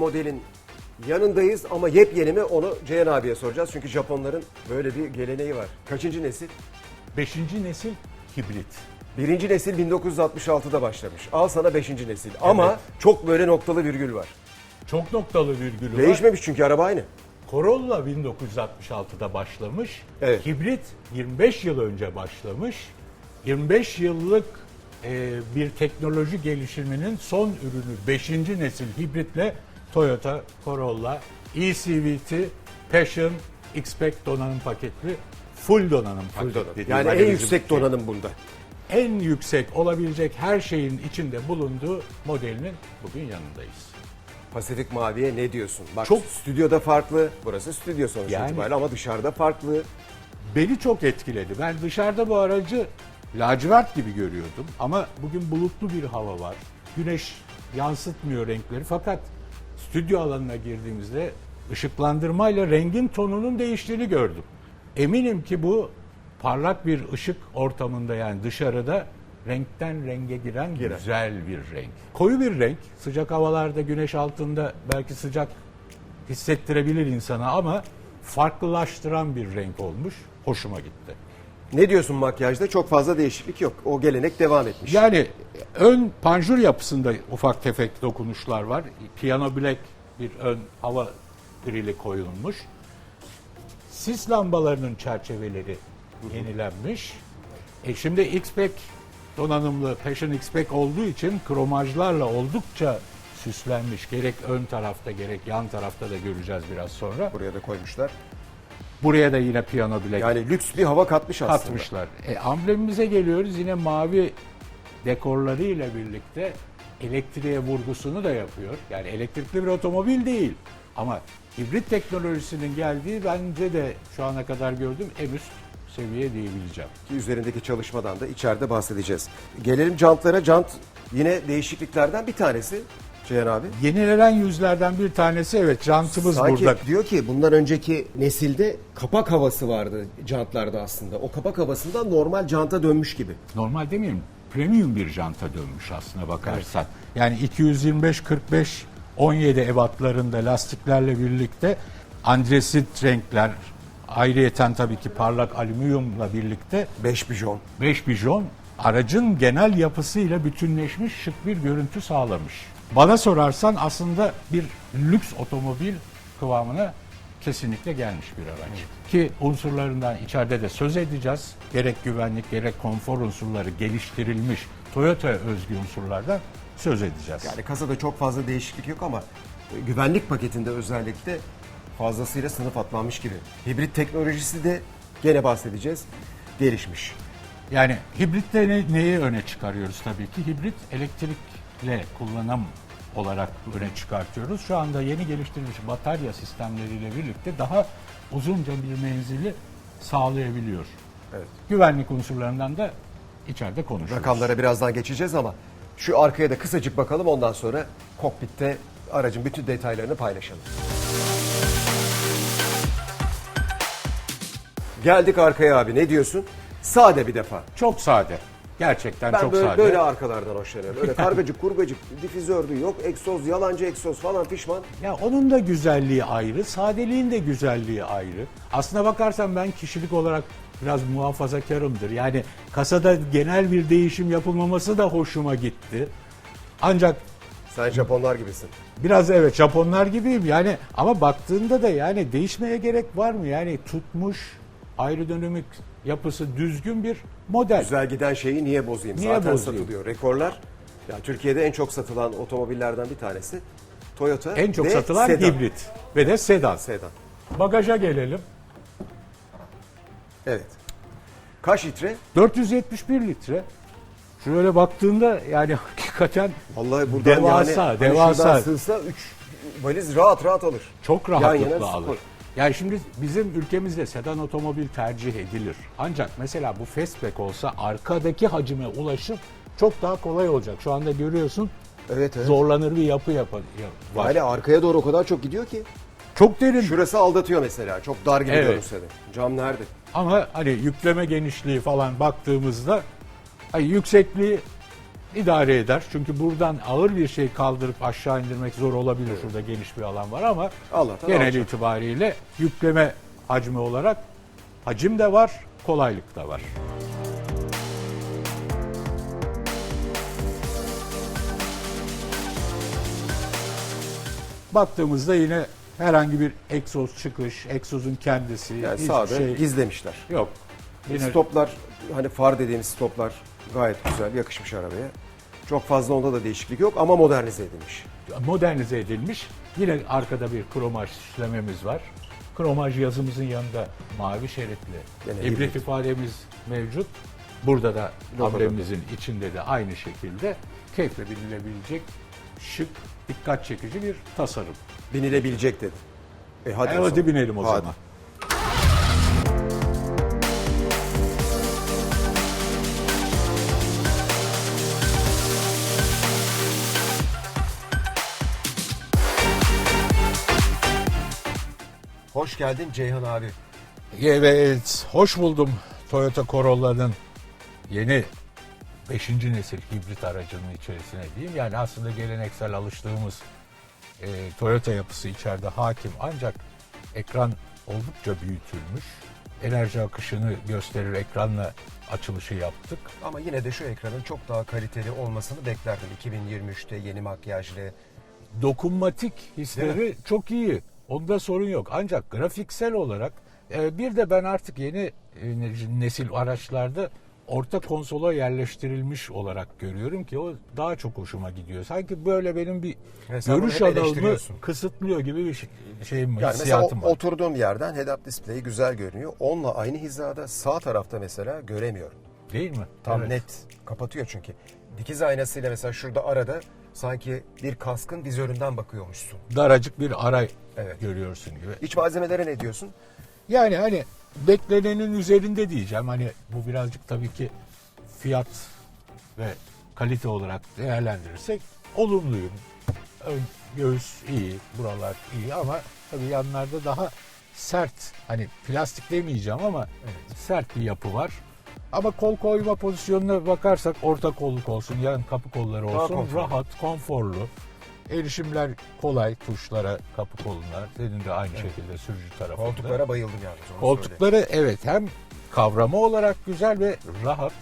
Modelin yanındayız ama yepyeni mi onu Ceyhan abiye soracağız. Çünkü Japonların böyle bir geleneği var. Kaçıncı nesil? Beşinci nesil hibrit. Birinci nesil 1966'da başlamış. Al sana beşinci nesil. Ama çok böyle noktalı virgül var. Çok noktalı virgülü var. Değişmemiş çünkü araba aynı. Corolla 1966'da başlamış. Evet. Hibrit 25 yıl önce başlamış. 25 yıllık e, bir teknoloji gelişiminin son ürünü 5. nesil hibritle Toyota Corolla eCVT Passion X-Pack donanım paketli full donanım paketli. diyeyim. Yani Hani en yüksek şey. donanım bunda. En yüksek olabilecek her şeyin içinde bulunduğu modelinin bugün yanındayız. Pasifik Mavi'ye ne diyorsun? Bak Çok- stüdyoda farklı. Burası stüdyo sonuç Yani- itibariyle ama dışarıda farklı. beni çok etkiledi. Ben dışarıda bu aracı lacivert gibi görüyordum ama bugün bulutlu bir hava var. Güneş yansıtmıyor renkleri fakat stüdyo alanına girdiğimizde ışıklandırmayla rengin tonunun değiştiğini gördüm. Eminim ki bu parlak bir ışık ortamında yani dışarıda renkten renge giren Giren. güzel bir renk. Koyu bir renk. Sıcak havalarda güneş altında belki sıcak hissettirebilir insana ama farklılaştıran bir renk olmuş. Hoşuma gitti. Ne diyorsun makyajda? Çok fazla değişiklik yok. O gelenek devam etmiş. Yani ön panjur yapısında ufak tefek dokunuşlar var. Piano black bir ön hava grili koyulmuş. Sis lambalarının çerçeveleri yenilenmiş. E şimdi X-Pack donanımlı Passion X-Pack olduğu için kromajlarla oldukça süslenmiş. Gerek ön tarafta gerek yan tarafta da göreceğiz biraz sonra. Buraya da koymuşlar. Buraya da yine piano black Yani lüks bir hava katmış aslında. katmışlar. E, amblemimize geliyoruz yine mavi dekorları ile birlikte elektriğe vurgusunu da yapıyor. Yani elektrikli bir otomobil değil ama hibrit teknolojisinin geldiği bence de şu ana kadar gördüğüm en üst seviye diyebileceğim. Ki üzerindeki çalışmadan da içeride bahsedeceğiz. Gelelim jantlara. Jant yine değişikliklerden bir tanesi Ceyhan abi. Yenilenen yüzlerden bir tanesi evet jantımız Sanki burada. diyor ki bundan önceki nesilde kapak havası vardı jantlarda aslında. O kapak havasından normal janta dönmüş gibi. Normal demeyeyim premium bir janta dönmüş aslına bakarsan. Yani 225 45 17 ebatlarında lastiklerle birlikte andresit renkler ayrıyeten tabii ki parlak alüminyumla birlikte 5 bijon. 5 bijon aracın genel yapısıyla bütünleşmiş şık bir görüntü sağlamış. Bana sorarsan aslında bir lüks otomobil kıvamına kesinlikle gelmiş bir araç. Ki unsurlarından içeride de söz edeceğiz. Gerek güvenlik gerek konfor unsurları geliştirilmiş Toyota özgü unsurlardan söz edeceğiz. Yani kasada çok fazla değişiklik yok ama e, güvenlik paketinde özellikle fazlasıyla sınıf atlanmış gibi. Hibrit teknolojisi de gene bahsedeceğiz. Gelişmiş. Yani hibritte ne- neyi öne çıkarıyoruz tabii ki? Hibrit elektrikle kullanım olarak öne çıkartıyoruz. Şu anda yeni geliştirilmiş batarya sistemleriyle birlikte daha uzunca bir menzili sağlayabiliyor. Evet. Güvenlik unsurlarından da içeride konuşuruz. Rakamlara birazdan geçeceğiz ama şu arkaya da kısacık bakalım ondan sonra kokpitte aracın bütün detaylarını paylaşalım. Geldik arkaya abi ne diyorsun? Sade bir defa. Çok sade. Gerçekten Ben çok böyle, sade. böyle arkalardan hoşlanıyorum. Öyle kargacık kurgacık difüzördü yok egzoz yalancı egzoz falan pişman. Ya onun da güzelliği ayrı, sadeliğin de güzelliği ayrı. Aslına bakarsan ben kişilik olarak biraz muhafazakarımdır. Yani kasada genel bir değişim yapılmaması da hoşuma gitti. Ancak Sen Japonlar gibisin. biraz evet Japonlar gibiyim yani ama baktığında da yani değişmeye gerek var mı? Yani tutmuş aerodinamik yapısı düzgün bir model. Güzel giden şeyi niye bozayım? Niye Zaten bozayım? satılıyor. Rekorlar. Ya Türkiye'de en çok satılan otomobillerden bir tanesi Toyota En çok ve satılan sedan. hibrit ve de sedan. Sedan. Bagaja gelelim. Evet. Kaç litre? 471 litre. Şöyle baktığında yani hakikaten Vallahi buradan Devasa, yani hani devasa. şuradan sığsa 3 valiz rahat rahat alır. çok rahatlıkla yana alır. spor. Yani şimdi bizim ülkemizde sedan otomobil tercih edilir. Ancak mesela bu fastback olsa arkadaki hacime ulaşım çok daha kolay olacak. Şu anda görüyorsun Evet evet. zorlanır bir yapı yapar, var. Yani arkaya doğru o kadar çok gidiyor ki. Çok derin Şurası aldatıyor mesela. Çok dar gibi Evet. görünse de. Cam nerede? ama hani yükleme genişliği falan baktığımızda hani yüksekliği idare eder. Çünkü buradan ağır bir şey kaldırıp aşağı indirmek zor olabilir. Şurada geniş bir alan var ama Allah'tan genel alacak. itibariyle yükleme hacmi olarak hacim de var, kolaylık da var. Baktığımızda yine herhangi bir egzoz çıkış, egzozun kendisi, Yani hiçbir sağda şey gizlemişler. yok. Yine Stoplar hani far dediğimiz stoplar gayet güzel yakışmış arabaya. Çok fazla onda da değişiklik yok ama modernize edilmiş. modernize edilmiş. Yine arkada bir kromaj süslememiz var. Kromaj yazımızın yanında mavi şeritli Gene ibret hibrit. ifademiz mevcut. Burada da amblemimizin içinde de aynı şekilde keyifle binilebilecek şık, dikkat çekici bir tasarım. Binilebilecek dedi. E hadi, E, hadi binelim o Hadi. zaman. Hoş geldin Ceyhan abi. Evet, hoş buldum Toyota Corolla'nın yeni 5. nesil hibrit aracının içerisine diyeyim. Yani aslında geleneksel alıştığımız e, Toyota yapısı içeride hakim ancak ekran oldukça büyütülmüş. Enerji akışını gösterir ekranla açılışı yaptık. Ama yine de şu ekranın çok daha kaliteli olmasını beklerdim. 2023'te yeni makyajlı. dokunmatik hisleri çok iyi. Onda sorun yok. Ancak grafiksel olarak e, bir de ben artık yeni e, nesil araçlarda orta konsola yerleştirilmiş olarak görüyorum ki o daha çok hoşuma gidiyor. Sanki böyle benim bir bunu görüş alanımı kısıtlıyor gibi bir şey, şeyim var, Yani mesela o- var. oturduğum yerden head-up display'i güzel görünüyor. Onunla aynı hizada sağ tarafta mesela göremiyorum. Değil mi? Tam Evet. net kapatıyor çünkü. Dikiz aynasıyla mesela şurada arada sanki bir kaskın vizöründen bakıyormuşsun. Daracık bir aray Evet. görüyorsun gibi. İç malzemelere ne diyorsun? Yani hani beklenenin üzerinde diyeceğim. Hani bu birazcık tabii ki fiyat ve kalite olarak değerlendirirsek olumluyum. Ön göğüs iyi, buralar iyi ama tabii yanlarda daha sert hani plastik demeyeceğim ama sert bir yapı var. Ama kol koyma pozisyonuna bakarsak orta kolluk olsun, yan kapı kolları Daha olsun konforlu. rahat, konforlu. Erişimler kolay tuşlara, kapı koluna. Senin de aynı şekilde sürücü tarafında. Koltuklara bayıldım yalnız onu söyleyeyim. Koltukları evet hem kavrama olarak güzel ve rahat.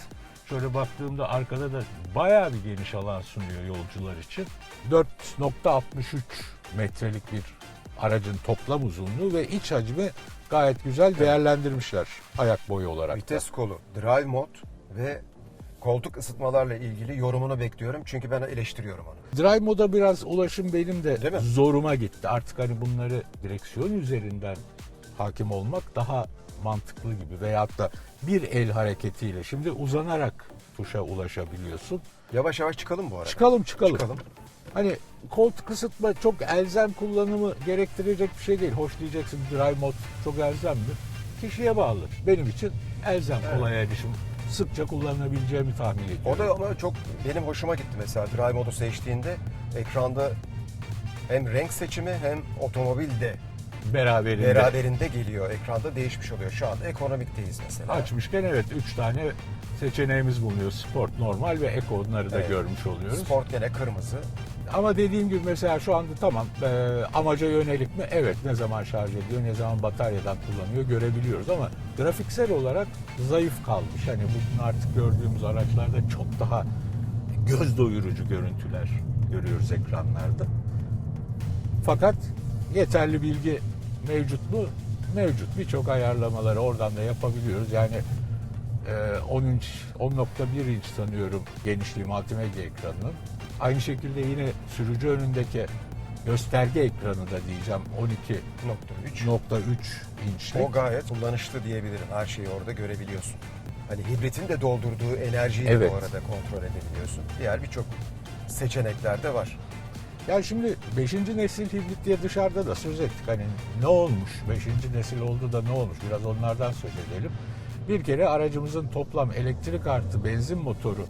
Şöyle baktığımda arkada da bayağı bir geniş alan sunuyor yolcular için. 4.63 metrelik bir aracın toplam uzunluğu ve iç hacmi gayet güzel değerlendirmişler ayak boyu olarak. da. Vites kolu, drive mod ve koltuk ısıtmalarla ilgili yorumunu bekliyorum. Çünkü ben eleştiriyorum onu. Drive moda biraz ulaşım benim de zoruma gitti. Artık hani bunları direksiyon üzerinden hakim olmak daha mantıklı gibi veyahut da bir el hareketiyle şimdi uzanarak tuşa ulaşabiliyorsun. Yavaş yavaş çıkalım bu arada. Çıkalım çıkalım. Çıkalım. Hani koltuk ısıtma çok elzem kullanımı gerektirecek bir şey değil. Hoş diyeceksin drive mod çok elzem mi? Kişiye bağlı. Benim için elzem kolay erişim. Sıkça kullanabileceğimi tahmin ediyorum. O da ama çok benim hoşuma gitti mesela drive modu seçtiğinde ekranda hem renk seçimi hem otomobil de beraberinde. beraberinde geliyor. Ekranda değişmiş oluyor. Şu anda ekonomikteyiz mesela. Açmışken evet 3 tane seçeneğimiz bulunuyor. Sport, normal ve eko onları da Evet. görmüş oluyoruz. Sport gene kırmızı. Ama dediğim gibi mesela şu anda tamam e, amaca yönelik mi? Evet ne zaman şarj ediyor, ne zaman bataryadan kullanıyor görebiliyoruz ama grafiksel olarak zayıf kalmış. Hani bugün artık gördüğümüz araçlarda çok daha göz doyurucu görüntüler görüyoruz ekranlarda. Fakat yeterli bilgi mevcut mu? Mevcut. Birçok ayarlamaları oradan da yapabiliyoruz. Yani 10 inç, 10.1 inç sanıyorum genişliği multimedya ekranının. Aynı şekilde yine sürücü önündeki gösterge ekranı da diyeceğim 12.3 Nokta 3. inçlik. O gayet kullanışlı diyebilirim. Her şeyi orada görebiliyorsun. Hani hibritin de doldurduğu enerjiyi Evet. de bu arada kontrol edebiliyorsun. Diğer birçok seçenekler de var. Ya şimdi 5. nesil hibrit diye dışarıda da söz ettik. Hani ne olmuş? 5. nesil oldu da ne olmuş? Biraz onlardan söz edelim. Bir kere aracımızın toplam elektrik artı benzin motoru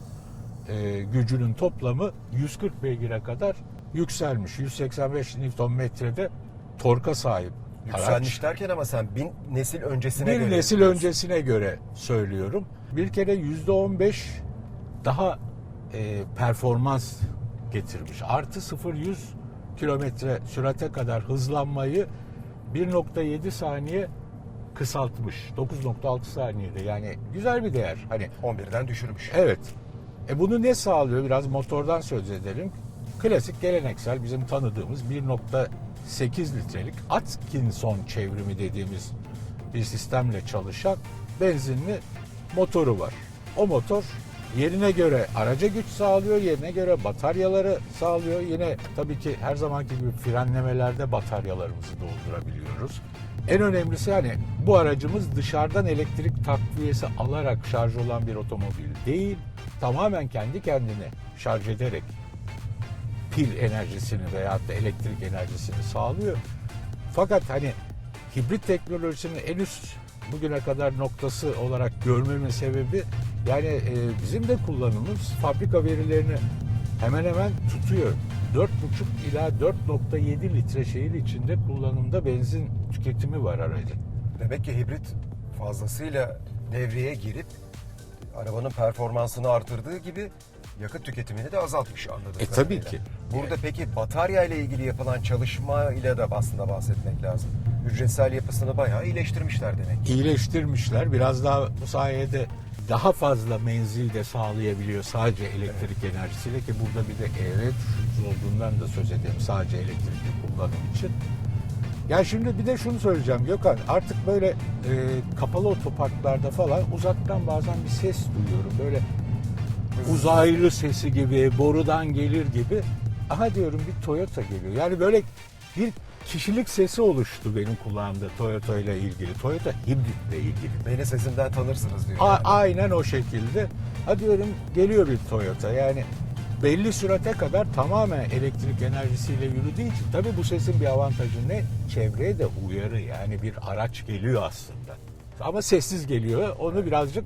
e, gücünün toplamı 140 beygire kadar yükselmiş. 185 Nm'de torka sahip. araç. Yükselmiş derken ama sen bin nesil öncesine bir göre nesil diyorsun. öncesine göre söylüyorum. Bir kere yüzde on beş daha e, performans getirmiş. Artı 0-100 kilometre sürate kadar hızlanmayı 1.7 saniye kısaltmış. 9.6 saniyede yani güzel bir değer. Hani 11'den düşürmüş. Evet. E bunu ne sağlıyor? Biraz motordan söz edelim. Klasik geleneksel bizim tanıdığımız 1.8 litrelik Atkinson çevrimi dediğimiz bir sistemle çalışan benzinli motoru var. O motor yerine göre araca güç sağlıyor, yerine göre bataryaları sağlıyor. Yine tabii ki her zamanki gibi frenlemelerde bataryalarımızı doldurabiliyoruz. En önemlisi hani bu aracımız dışarıdan elektrik takviyesi alarak şarj olan bir otomobil değil. Tamamen kendi kendine şarj ederek pil enerjisini veyahut da elektrik enerjisini sağlıyor. Fakat hani hibrit teknolojisinin en üst bugüne kadar noktası olarak görmemin sebebi yani e, bizim de kullanımımız fabrika verilerini hemen hemen tutuyor. 4,5 ila 4,7 litre şehir içinde kullanımda benzin tüketimi var aracın. Demek ki hibrit fazlasıyla devreye girip arabanın performansını artırdığı gibi yakıt tüketimini de azaltmış anladığım E, tabii ki. Burada peki batarya ile ilgili yapılan çalışma ile de aslında bahsetmek lazım. Hücresel yapısını bayağı iyileştirmişler demek. iyileştirmişler. Biraz daha bu sayede daha fazla menzil de sağlayabiliyor sadece elektrik enerjisiyle ki burada bir de EV tuşumuz olduğundan da söz edeyim sadece elektrikli kullanım için. Ya şimdi bir de şunu söyleyeceğim Gökhan artık böyle e, kapalı otoparklarda falan uzaktan bazen bir ses duyuyorum. Böyle uzaylı sesi gibi, borudan gelir gibi. Aha diyorum bir Toyota geliyor. Yani böyle bir kişilik sesi oluştu benim kulağımda Toyota ile ilgili. Toyota hibritle ilgili. Beni sesimden tanırsınız diyor. A- yani. aynen o şekilde. Ha diyorum geliyor bir Toyota. Yani belli sürate kadar tamamen elektrik enerjisiyle yürüdüğü için tabii bu sesin bir avantajı ne? Çevreye de uyarı yani bir araç geliyor aslında. Ama sessiz geliyor. Onu birazcık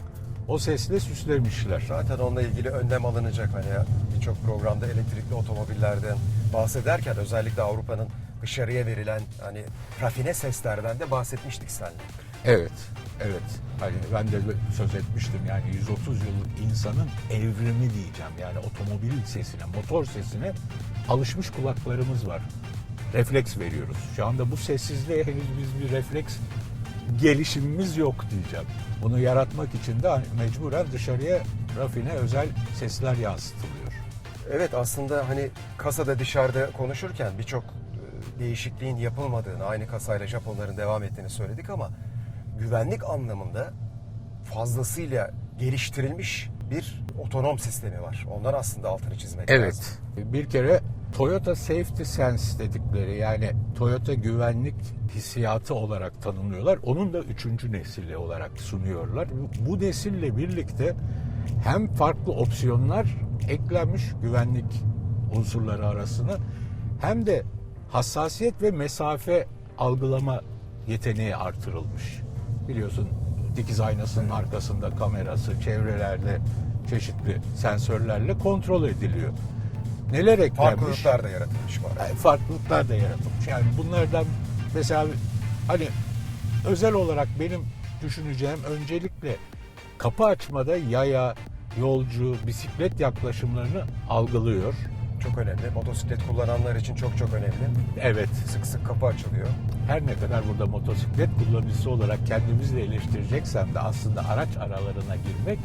o sesle süslemişler. Zaten onunla ilgili önlem alınacak. Hani birçok programda elektrikli otomobillerden bahsederken özellikle Avrupa'nın dışarıya verilen hani rafine seslerden de bahsetmiştik seninle. Evet, evet. Hani ben de söz etmiştim yani 130 yıllık insanın evrimi diyeceğim. Yani otomobil sesine, motor sesine alışmış kulaklarımız var. Refleks veriyoruz. Şu anda bu sessizliğe henüz biz bir refleks gelişimimiz yok diyeceğim. Bunu yaratmak için de hani mecburen dışarıya rafine özel sesler yansıtılıyor. Evet aslında hani kasada dışarıda konuşurken birçok değişikliğin yapılmadığını, aynı kasayla Japonların devam ettiğini söyledik ama güvenlik anlamında fazlasıyla geliştirilmiş bir otonom sistemi var. Ondan aslında altını çizmek lazım. Evet. Bir kere Toyota Safety Sense dedikleri yani Toyota güvenlik hissiyatı olarak tanımlıyorlar. Onun da üçüncü nesili olarak sunuyorlar. Bu- Bu nesille birlikte hem farklı opsiyonlar eklenmiş güvenlik unsurları arasına hem de hassasiyet ve mesafe algılama yeteneği artırılmış. Biliyorsun dikiz aynasının arkasında kamerası, çevrelerde çeşitli sensörlerle kontrol ediliyor. Neler eklenmiş? Farklılıklar da yaratılmış var. Yani farklılıklar da yaratılmış. Yani bunlardan mesela hani özel olarak benim düşüneceğim öncelikle kapı açmada yaya, yolcu, bisiklet yaklaşımlarını algılıyor. Çok önemli. Motosiklet kullananlar için çok çok önemli. Evet, Sık sık kapı açılıyor. her ne kadar burada motosiklet kullanıcısı olarak kendimizi de eleştireceksem de aslında araç aralarına girmek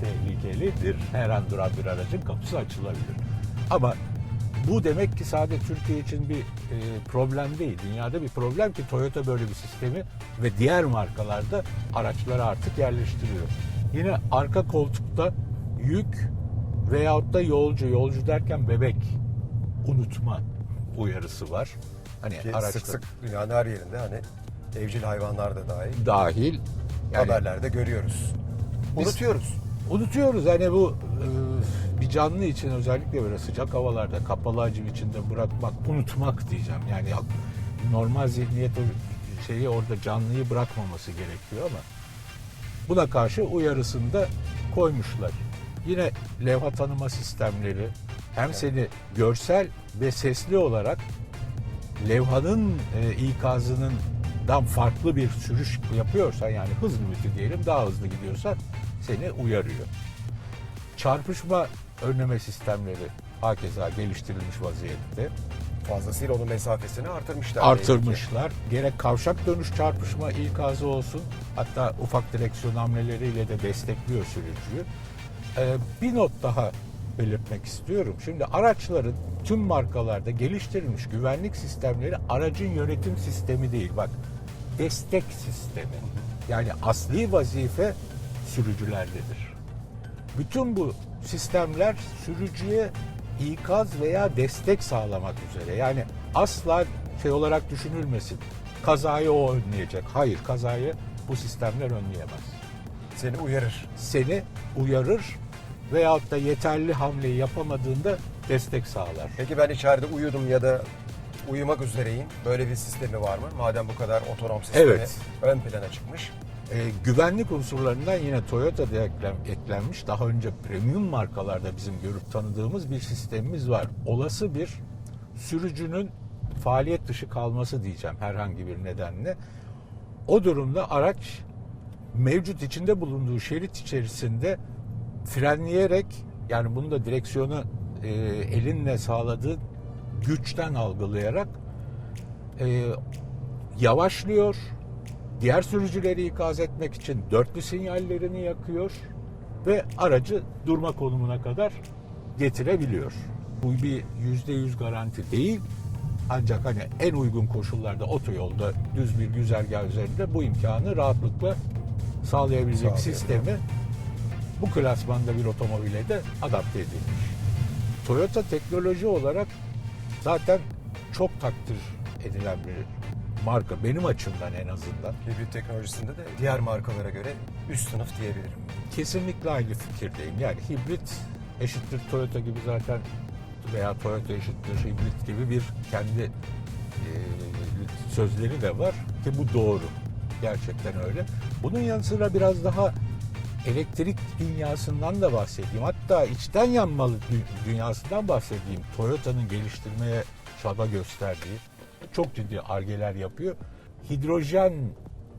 tehlikelidir. Her an duran bir aracın kapısı açılabilir. Ama bu demek ki sadece Türkiye için bir e, problem değil. Dünyada bir problem ki Toyota böyle bir sistemi ve diğer markalarda araçlara artık yerleştiriyor. Yine arka koltukta yük veyahut da yolcu, yolcu derken bebek unutma uyarısı var. Hani Ki araçta sık sık dünyanın her yerinde hani evcil hayvanlar da dahil dahil yani haberlerde görüyoruz. Biz- Unutuyoruz. unutuyoruz hani bu e, bir canlı için özellikle böyle sıcak havalarda kapalı hacim içinde bırakmak unutmak diyeceğim yani ya- normal zihniyet şeyi orada canlıyı bırakmaması gerekiyor ama buna karşı uyarısını da koymuşlar. Yine levha tanıma sistemleri hem seni görsel ve sesli olarak levhanın e, ikazının dan farklı bir sürüş yapıyorsan yani hız limiti diyelim daha hızlı gidiyorsan seni uyarıyor. Çarpışma önleme sistemleri hakeza geliştirilmiş vaziyette. Fazlasıyla onun mesafesini artırmışlar. Artırmışlar. Gerek kavşak dönüş çarpışma ikazı olsun. Hatta ufak direksiyon hamleleriyle de destekliyor sürücüyü. Ee, bir not daha belirtmek istiyorum. Şimdi araçların tüm markalarda geliştirilmiş güvenlik sistemleri aracın yönetim sistemi değil. Bak destek sistemi. Yani asli vazife sürücülerdedir. Bütün bu sistemler sürücüye ikaz veya destek sağlamak üzere. Yani asla şey olarak düşünülmesin. Kazayı o önleyecek. Hayır, kazayı bu sistemler önleyemez. Seni uyarır. Seni uyarır veyahut da yeterli hamleyi yapamadığında destek sağlar. Peki ben içeride uyudum ya da uyumak üzereyim. Böyle bir sistemi var mı? Madem bu kadar otonom sistemi Evet. ön plana çıkmış. Ee, güvenlik unsurlarından yine Toyota'da eklem, eklenmiş. Daha önce premium markalarda bizim görüp tanıdığımız bir sistemimiz var. Olası bir sürücünün faaliyet dışı kalması diyeceğim herhangi bir nedenle. O durumda araç mevcut içinde bulunduğu şerit içerisinde frenleyerek yani bunu da direksiyonu e, elinle sağladığı güçten algılayarak e, yavaşlıyor. Diğer sürücüleri ikaz etmek için dörtlü sinyallerini yakıyor ve aracı durma konumuna kadar getirebiliyor. Bu bir yüzde yüz garanti değil. Ancak hani en uygun koşullarda otoyolda düz bir güzergah üzerinde bu imkanı rahatlıkla sağlayabilecek Sağlıyor. sistemi bu klasmanda bir otomobile de adapte edilmiş. Toyota teknoloji olarak zaten çok takdir edilen bir marka benim açımdan en azından. Hibrit teknolojisinde de diğer markalara göre üst sınıf diyebilirim. Kesinlikle aynı fikirdeyim. Yani hibrit eşittir Toyota gibi zaten veya Toyota eşittir hibrit gibi bir kendi e, sözleri de var ki bu doğru. Gerçekten öyle. Bunun yanı sıra biraz daha elektrik dünyasından da bahsedeyim. Hatta içten yanmalı dü- dünyasından bahsedeyim. Toyota'nın geliştirmeye çaba gösterdiği çok ciddi argeler yapıyor. Hidrojen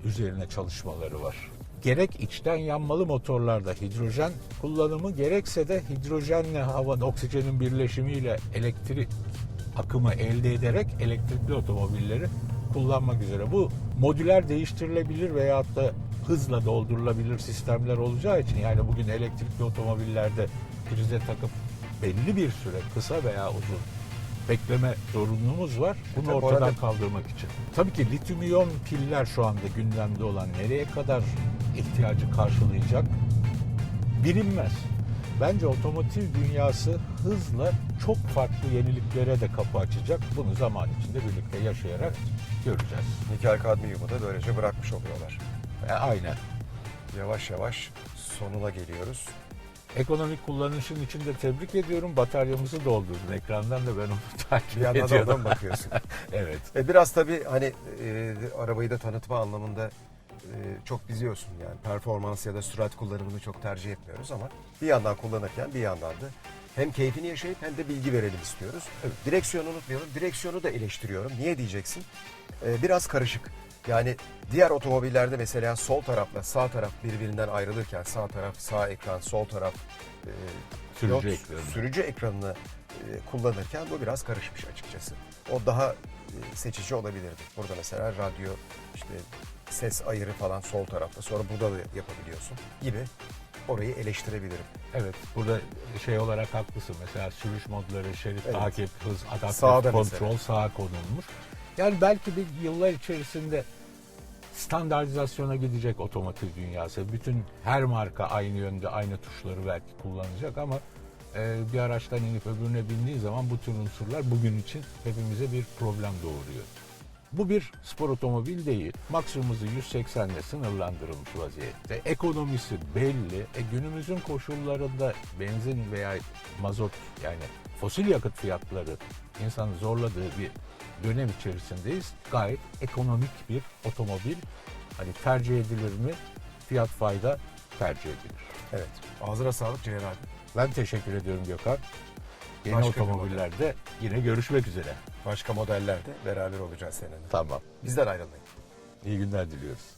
üzerine çalışmaları var. Gerek içten yanmalı motorlarda hidrojen kullanımı gerekse de hidrojenle hava oksijenin birleşimiyle elektrik akımı elde ederek elektrikli otomobilleri kullanmak üzere. Bu modüler değiştirilebilir veyahut da hızla doldurulabilir sistemler olacağı için yani bugün elektrikli otomobillerde prize takıp belli bir süre kısa veya uzun bekleme zorunluluğumuz var. Bunu bu ortadan arada- kaldırmak için. Tabii ki lityum iyon piller şu anda gündemde olan nereye kadar ihtiyacı karşılayacak bilinmez. Bence otomotiv dünyası hızla çok farklı yeniliklere de kapı açacak. Bunu zaman içinde birlikte yaşayarak göreceğiz. Nikel kadmiyumu da böylece bırakmış oluyorlar. E, aynen. Yavaş yavaş sonuna geliyoruz. Ekonomik kullanışın içinde tebrik ediyorum. Bataryamızı doldurdun. Ekrandan da ben onu takip Bir yandan da oradan bakıyorsun. evet. E biraz tabii hani e, arabayı da tanıtma anlamında e, çok biliyorsun yani performans ya da sürat kullanımını çok tercih etmiyoruz ama bir yandan kullanırken bir yandan da hem keyfini yaşayıp hem de bilgi verelim istiyoruz. Direksiyonu unutmayalım. Direksiyonu da eleştiriyorum. Niye diyeceksin? E, biraz karışık. Yani diğer otomobillerde mesela sol tarafla sağ taraf birbirinden ayrılırken sağ taraf sağ ekran, sol taraf e, Sürücü pilot, ekranı. sürücü ekranını e, kullanırken bu biraz karışmış açıkçası. O daha e, seçici olabilirdi. Burada mesela radyo, işte ses ayırı falan sol tarafta. Sonra burada da yapabiliyorsun gibi orayı eleştirebilirim. Evet. Burada şey olarak haklısın. Mesela sürüş modları, şerit Evet. takip, hız, adaptif Sağda kontrol mesela. sağa konulmuş. Yani belki bir yıllar içerisinde standartizasyona gidecek otomotiv dünyası. Bütün her marka aynı yönde aynı tuşları belki kullanacak ama e, bir araçtan inip öbürüne bindiği zaman bu tür unsurlar bugün için hepimize bir problem doğuruyor. Bu bir spor otomobil değil. Maksimum hızı 180 ile sınırlandırılmış vaziyette. Ekonomisi belli. E, günümüzün koşullarında benzin veya mazot yani fosil yakıt fiyatları insanı zorladığı bir dönem içerisindeyiz. Gayet ekonomik bir otomobil. Hani tercih edilir mi? Fiyat fayda tercih edilir. Evet. Ağzına sağlık Ceyhan abi. Ben teşekkür ediyorum Gökhan. Yeni Başka otomobillerde yine görüşmek üzere. Başka modellerde beraber olacağız seninle. Tamam. Bizden ayrılmayın. İyi günler diliyoruz.